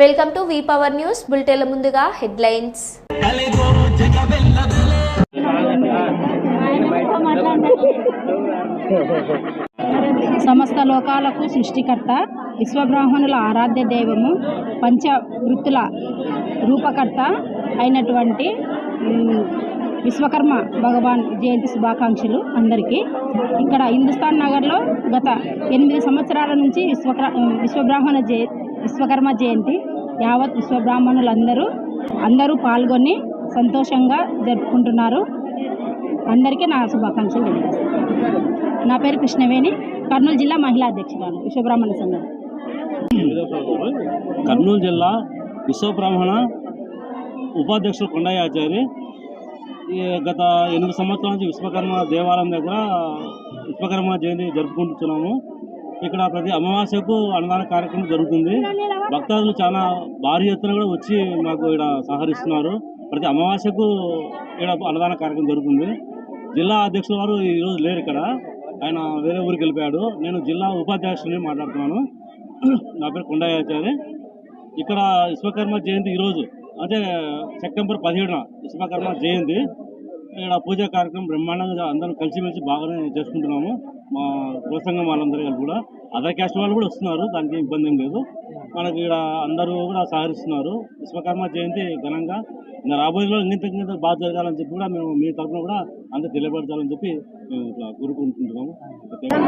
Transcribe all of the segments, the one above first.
Welcome to V power news బులెటిన్ల ముందుగా headlines. సమస్త లోకాలకు సృష్టికర్త విశ్వబ్రాహ్మణుల ఆరాధ్య దైవము పంచవృత్తుల రూపకర్త అయినటువంటి విశ్వకర్మ భగవాన్ జయంతి శుభాకాంక్షలు అందరికీ. ఇక్కడ హిందుస్థాన్ నగర్లో గత ఎనిమిది సంవత్సరాల నుంచి విశ్వక్ర విశ్వబ్రాహ్మణ జయ విశ్వకర్మ జయంతి యావత్ విశ్వబ్రాహ్మణులందరూ అందరూ పాల్గొని సంతోషంగా జరుపుకుంటున్నారు. అందరికీ నా శుభాకాంక్షలు తెలియజేస్తాను. నా పేరు కృష్ణవేణి కర్నూలు జిల్లా మహిళా అధ్యక్షురాలు విశ్వబ్రాహ్మణ సంఘం. కర్నూలు జిల్లా విశ్వబ్రాహ్మణ ఉపాధ్యక్షుడు కొండయ్యాచారి గత ఎనిమిది సంవత్సరాల నుంచి విశ్వకర్మ దేవాలయం దగ్గర విశ్వకర్మ జయంతి జరుపుకుంటున్నాము. ఇక్కడ ప్రతి అమావాస్యకు అన్నదాన కార్యక్రమం జరుగుతుంది. భక్తాదులు చాలా భారీ ఎత్తున కూడా వచ్చి మాకు ఇక్కడ సహకరిస్తున్నారు. ప్రతి అమావాస్యకు ఇక్కడ అన్నదాన కార్యక్రమం జరుగుతుంది. జిల్లా అధ్యక్షుల వారు ఈరోజు లేరు ఇక్కడ. ఆయన వేరే ఊరికి వెళ్ళిపోయాడు. నేను జిల్లా ఉపాధ్యక్షుడిని మాట్లాడుతున్నాను. నా పేరు కొండయ్యాచారి ఇక్కడ విశ్వకర్మ జయంతి ఈరోజు అంటే సెప్టెంబర్ పదిహేడున విశ్వకర్మ జయంతి. ఇక్కడ పూజా కార్యక్రమం బ్రహ్మాండంగా అందరం కలిసిమెలిసి బాగానే చేసుకుంటున్నాము. మా ప్రసంగం వాళ్ళందరూ కూడా. అదర్ క్యాస్ట్ వాళ్ళు కూడా వస్తున్నారు దానికి ఇబ్బంది ఏం లేదు. మనకి ఇక్కడ అందరూ కూడా సహకరిస్తున్నారు. విశ్వకర్మ జయంతి ఘనంగా. ఇంకా రాబోయే రోజుల్లో ఇంత ఇంత బాగా జరగాలని చెప్పి కూడా మేము మీ తరఫున కూడా అందరూ తెలియపరచాలని చెప్పి మేము ఇట్లా కోరుకుంటున్నాము.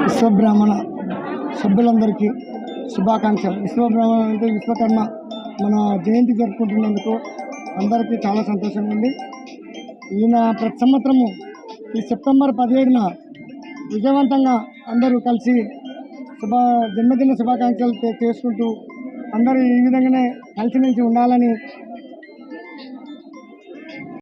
విశ్వబ్రాహ్మణ సభ్యులందరికీ శుభాకాంక్షలు. విశ్వబ్రాహ్మణ అంటే విశ్వకర్మ. మన జయంతి జరుపుకుంటున్నందుకు అందరికీ చాలా సంతోషంగా ఉంది. ఈయన ప్రతి సంవత్సరము ఈ సెప్టెంబర్ పదిహేడున విజయవంతంగా అందరూ కలిసి శుభ జన్మదిన శుభాకాంక్షలు చేసుకుంటూ అందరూ ఈ విధంగానే కలిసిమెలిసి ఉండాలని